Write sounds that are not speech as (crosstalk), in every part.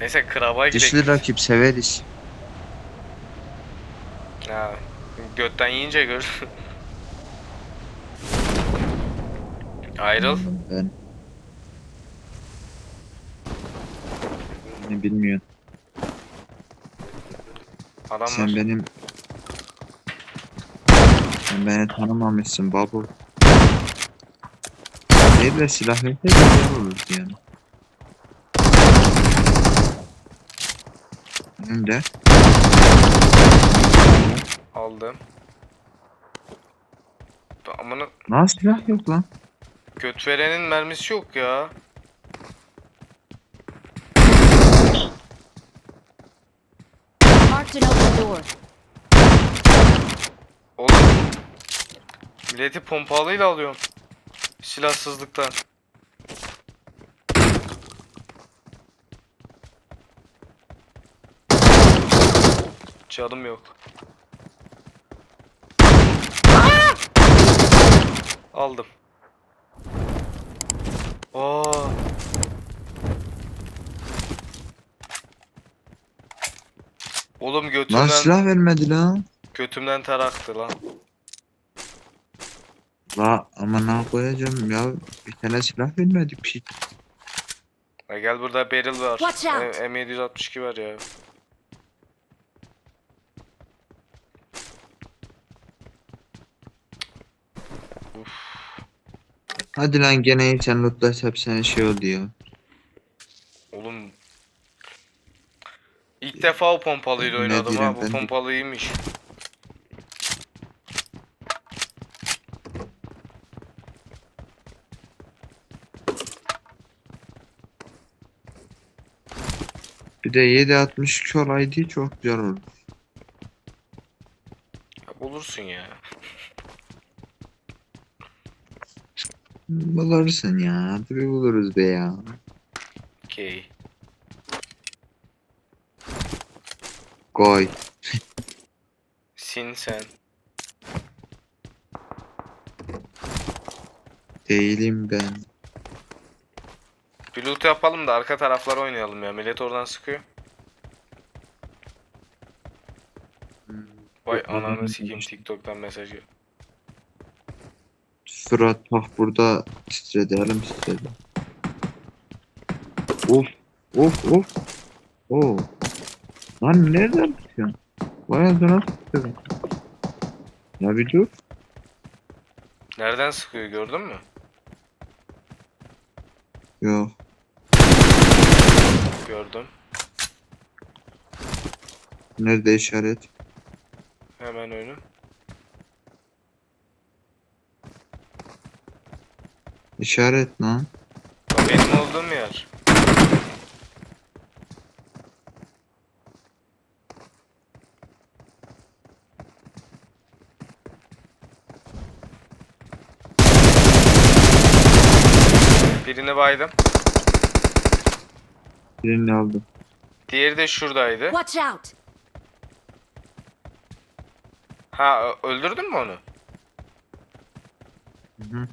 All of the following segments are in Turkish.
Neyse kraba gidelim. Dişli rakip severiz. Ha, götten yiyince gör. (laughs) Ayrıl. Ben. Ne bilmiyorum. Adam Sen var. benim... Sen beni tanımamışsın babu. Bir de silah verse güzel olur yani. Önde. Aldım. Amına Nasıl silah yok lan? göt verenin mermisi yok ya. Marked an open door. Oğlum. Milleti pompalıyla alıyorum. Silahsızlıktan. Canım yok. Aldım. Aa. Oğlum Lan götümden silah vermedi lan. götümden ter aktı lan. La ama ne koyacağım ya bir tane silah vermedi piç. Ya gel burada barrel var. M- M762 var ya. Hadi lan gene iyi sen lootlaş hep senin şey oldu ya. Oğlum. İlk defa o pompalıyla Ne oynadım ha. Bu ben de- pompalı iyiymiş. Bir de 7.62 olaydı çok güzel oldu. Ya bulursun ya. Bulursun ya. Tabi buluruz be ya. Okey. Koy. Sin sen. Değilim ben. Bir loot yapalım da arka taraflara oynayalım ya. Millet oradan sıkıyor. Vay ananı sikeyim TikTok'tan mesaj gel. Fırat bak burada titredi elim titredi. Of of of. Oo. Lan nereden tutuyorsun? Vay ağzına tutuyorum. Ya bir dur. Nereden sıkıyor gördün mü? Yok. Gördüm. Nerede işaret? Hemen önüm. İşaret lan. Bak benim olduğum yer. Birini baydım. Birini aldım. Diğeri de şuradaydı. Watch out! Ha öldürdün mü onu? Hı hı.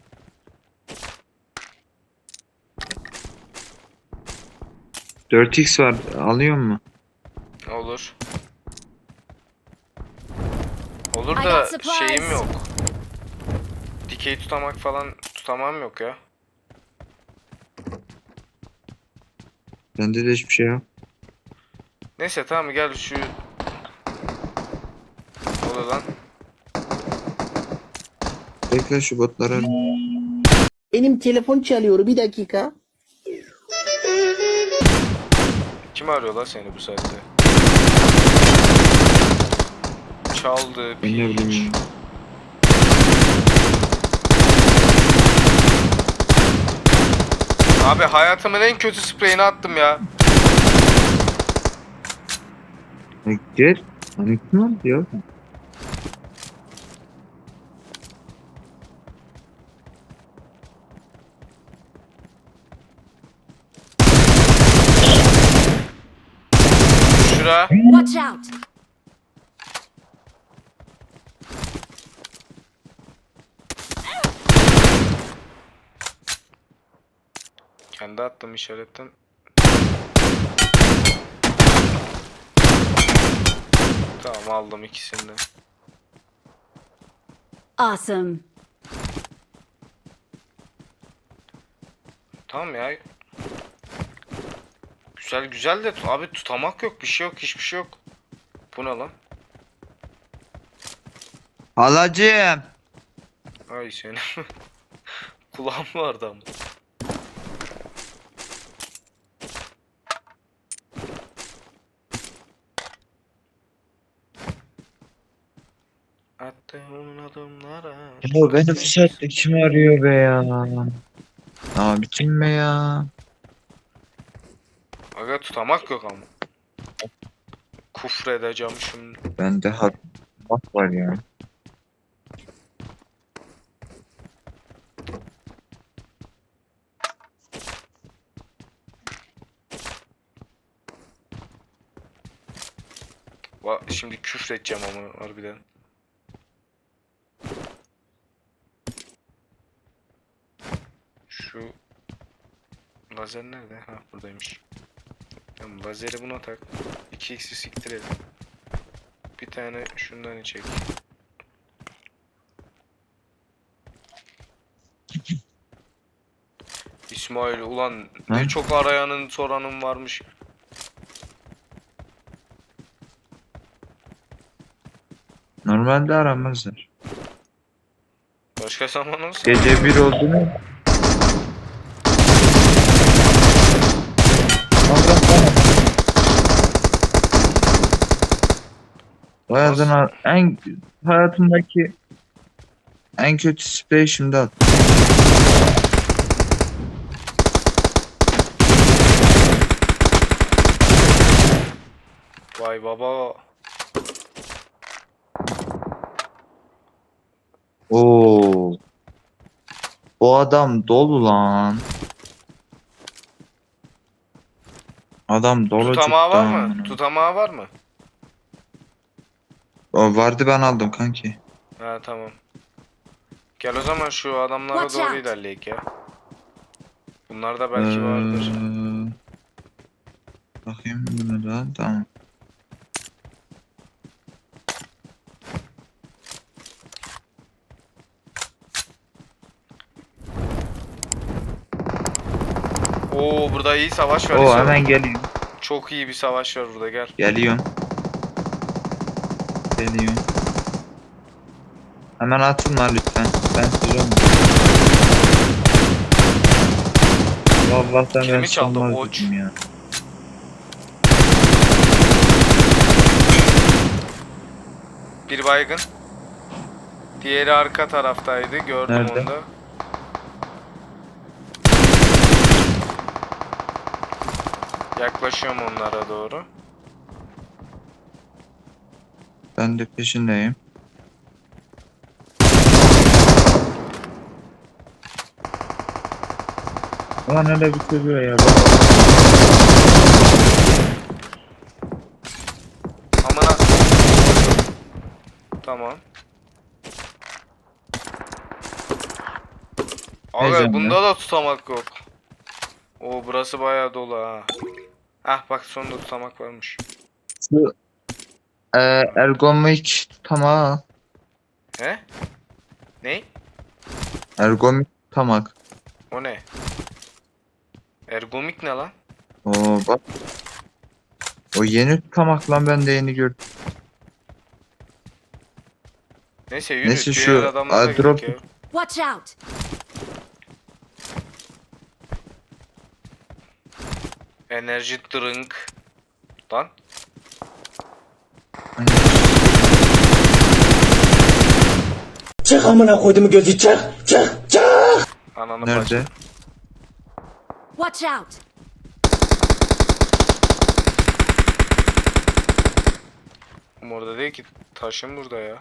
Dört x var. Alıyor mu? Olur. Olur I da got supplies. şeyim yok. Dikey tutamak falan tutamam yok ya. Bende de hiçbir şey yok. Neyse tamam gel şu... Ne oluyor lan? Bekle şu botlara. Benim telefon çalıyor bir dakika. Kim arıyor lan seni bu saatte? Çaldı, Ben ne piç. bileyim. Abi hayatımın en kötü spreyini attım ya. Ya Gel. Hani kim ya? şura. Watch out. Kendi attım işaretten. Tamam aldım ikisini de. Awesome. Tamam ya Güzel güzel de abi tutamak yok bir şey yok hiçbir şey yok. Bu ne lan? Halacığım. Ay senin. (laughs) Kulağım vardı ama. Attığın adımlara Ya beni bu saatte kim arıyor be ya? Aa bitirme ya. Tutamak yok ama. Kufredeceğim şimdi. Bende hak var ya. Va şimdi küfredeceğim ama harbiden. Şu lazer nerede? Ha buradaymış. Tamam lazeri buna tak. 2x'i siktirelim. Bir tane şundan çek. İsmail ulan ne Hı? çok arayanın soranın varmış. Normalde aramazlar. Başka zaman olsa. Gece bir oldu mu? Hayatın en hayatımdaki en kötü sprey şimdi at. Vay baba. Oo. O adam dolu lan. Adam dolu Tutamağı var mı? Tutamağı var mı? O vardı ben aldım kanki. Ha tamam. Gel o zaman şu adamlara Watch doğru out. ilerleyek ya. Bunlarda belki vardır. Ee, Bakayım bunu da tamam. Oo burada iyi savaş var. O İsa. hemen geliyorum. Çok iyi bir savaş var burada gel. Geliyorum. Geliyorum. Hemen atılma lütfen. Ben sürüyorum. Vallahi ben Kilimi çaldı, sanmaz oç. dedim ya. Bir baygın. Diğeri arka taraftaydı. Gördüm Nerede? onu da. Yaklaşıyorum onlara doğru. Ben de peşindeyim. Ulan öyle bir seviyor ya. Amına. Tamam. Abi Heyecanlı. bunda da tutamak yok. O burası bayağı dolu ha. Ah bak sonunda tutamak varmış. Şu e, ergonomik tutamak. He? Ne? Ergonomik tutamak. O ne? Ergomik ne lan? Oo bak. O yeni tutamak lan ben de yeni gördüm. Neyse yürü. Neyse, diğer şu adamlara gidelim ya. Watch out. Enerji drink. Lan. Çık amına koyduğumu gözü çık çık çık. Ananı nerede? Watch out. Orada değil ki. Taşım burada ya.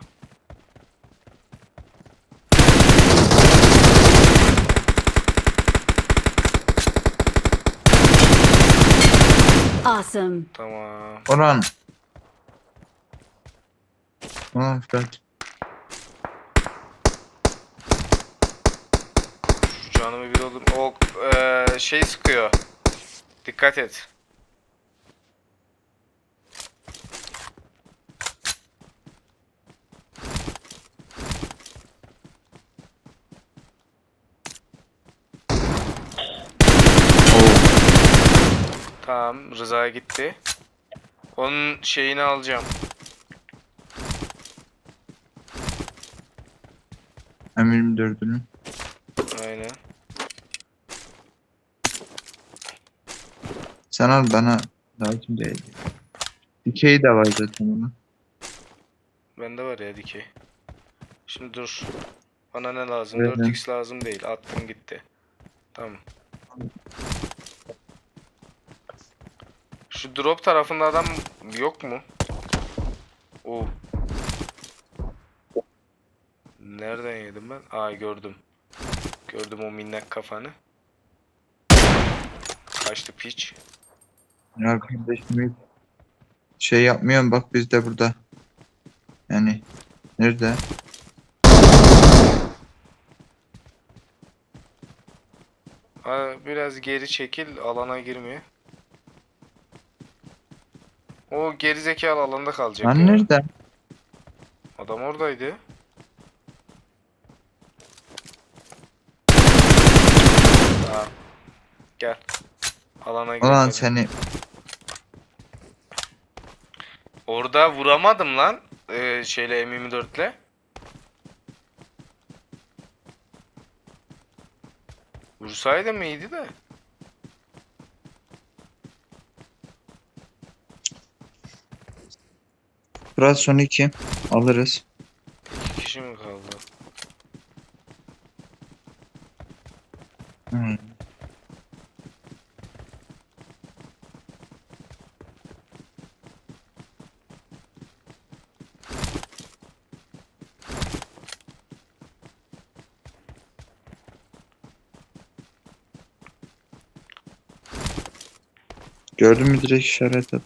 Awesome. Tamam. Orhan. Tamam Fırat. Canımı bir doldur. O e, şey sıkıyor. Dikkat et. Tamam Rıza gitti. Onun şeyini alacağım. M24'ünü. Sen al bana lazım değil. Dikeyi de var zaten onun. Bende var ya dikey. Şimdi dur. Bana ne lazım? Evet. 4x lazım değil. Attım gitti. Tamam. Şu drop tarafında adam yok mu? Oo. Nereden yedim ben? Aa gördüm. Gördüm o minnak kafanı. Kaçtı piç. Ya kardeşim şey yapmıyorum bak biz de burada. Yani nerede? Aa, biraz geri çekil alana girme. O gerizekalı alanda kalacak Lan ya. nerede? Adam oradaydı. Tamam. Gel. Alana gel. Ulan seni Orada vuramadım lan. Ee, şeyle M24'le. Vursaydım iyiydi de. burası son iki. Alırız. İki kişi mi kaldı? Hı. Gördün mü direkt işaret at.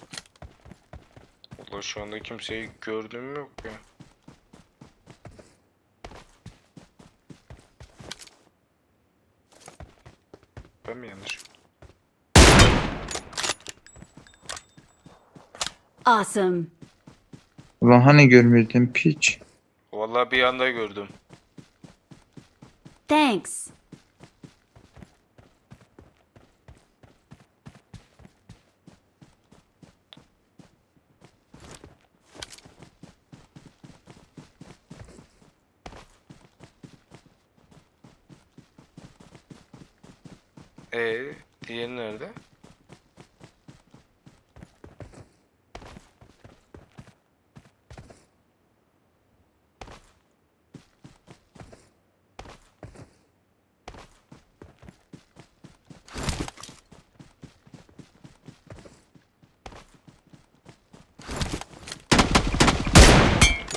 Valla şu anda kimseyi gördüğüm yok ya. Ben mi yanlış? Awesome. Ulan hani görmüyordun piç. Vallahi bir anda gördüm. Thanks. Ee, diğeri nerede?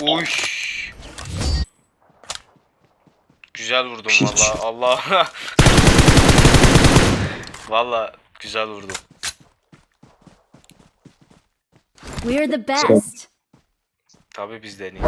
Uy. Güzel vurdum (laughs) valla. Allah. (laughs) Valla güzel vurdum. We're the best. Tabii biz de en iyi.